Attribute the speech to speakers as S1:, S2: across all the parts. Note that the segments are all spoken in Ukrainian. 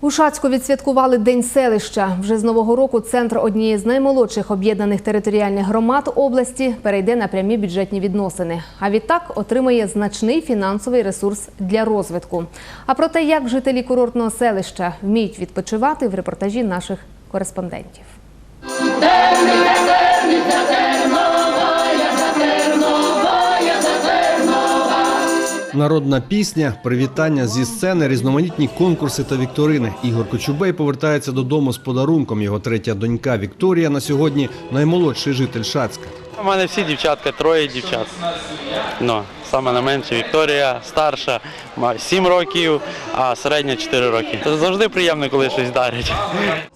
S1: У Шацьку відсвяткували День селища. Вже з нового року центр однієї з наймолодших об'єднаних територіальних громад області перейде на прямі бюджетні відносини. А відтак отримає значний фінансовий ресурс для розвитку. А про те, як жителі курортного селища вміють відпочивати в репортажі наших кореспондентів.
S2: Народна пісня, привітання зі сцени, різноманітні конкурси та вікторини. Ігор Кочубей повертається додому з подарунком. Його третя донька Вікторія на сьогодні наймолодший житель Шацька.
S3: У мене всі дівчатка, троє дівчат. Ну, саме найменше Вікторія, старша, має 7 років, а середня 4 роки. Це завжди приємно, коли щось дарять.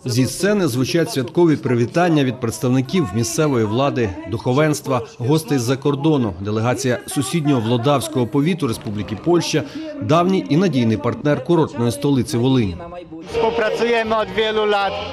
S2: Зі сцени звучать святкові привітання від представників місцевої влади, духовенства, гостей з-за кордону, делегація сусіднього Влодавського повіту Республіки Польща, давній і надійний партнер курортної столиці Волині.
S4: Od wielu.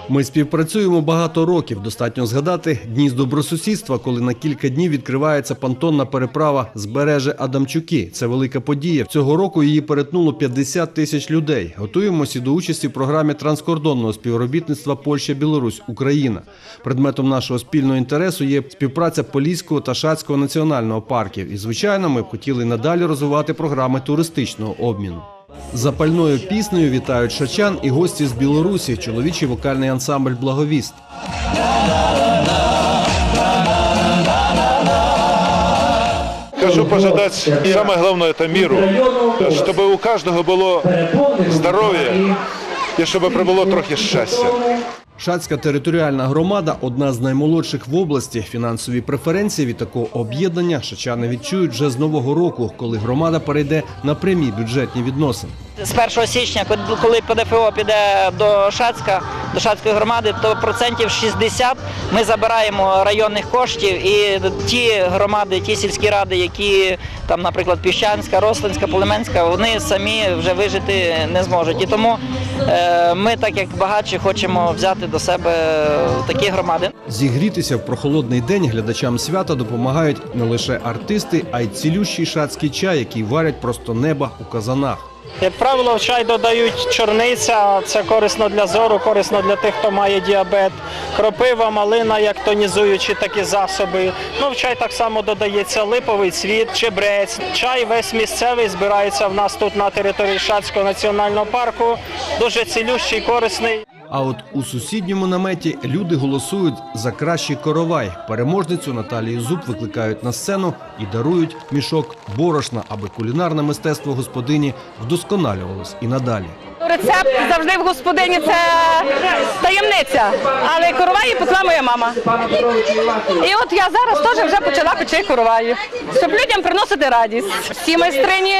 S2: Ми співпрацюємо багато років. Достатньо згадати дні з добросусідства, коли на кілька днів відкривається понтонна переправа з береже Адамчуки. Це велика подія. Цього року її перетнуло 50 тисяч людей. Готуємося до участі в програмі транскордонного співробітництва Польща, Білорусь, Україна. Предметом нашого спільного інтересу є співпраця Поліського та Шацького національного парків. І звичайно, ми б хотіли надалі розвивати програми туристичного обміну. Запальною піснею вітають шачан і гості з Білорусі, чоловічий вокальний ансамбль Благовіст.
S5: Хочу пожелать, самое главное, это миру, чтобы у каждого было здоровье і щоб прибуло трохи щастя.
S2: Шацька територіальна громада одна з наймолодших в області. Фінансові преференції від такого об'єднання шачани відчують вже з нового року, коли громада перейде на прямі бюджетні відносини.
S6: З 1 січня, коли ПДФО піде до Шацька, до Шацької громади, то процентів 60 ми забираємо районних коштів, і ті громади, ті сільські ради, які там, наприклад, Піщанська, Рослинська, Полеменська, вони самі вже вижити не зможуть. І тому е, ми, так як багатші, хочемо взяти до себе такі громади.
S2: Зігрітися в прохолодний день глядачам свята допомагають не лише артисти, а й цілющий шацький чай, який варять просто неба у казанах.
S7: Як правило, в чай додають чорниця, це корисно для зору, корисно для тих, хто має діабет. Кропива, малина, як тонізуючі такі засоби. Ну, в чай так само додається липовий цвіт, чебрець. Чай весь місцевий збирається в нас тут на території Шацького національного парку. Дуже цілющий, корисний.
S2: А от у сусідньому наметі люди голосують за кращий коровай. Переможницю Наталію Зуб викликають на сцену і дарують мішок борошна, аби кулінарне мистецтво господині вдосконалювалось і надалі.
S8: Рецепт завжди в господині це таємниця, але короваї пекла моя мама. І от я зараз теж вже почала печи короваї, щоб людям приносити радість. Всі майстрині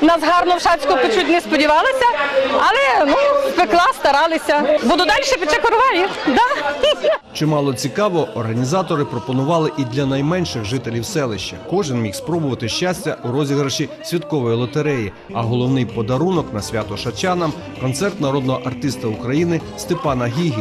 S8: нас гарно в шацьку печуть, не сподівалися, але ну пекла, старалися. Буду далі пече короваї. Да.
S2: Чимало цікаво, організатори пропонували і для найменших жителів селища. Кожен міг спробувати щастя у розіграші святкової лотереї. А головний подарунок на свято шачанам концерт народного артиста України Степана Гігі.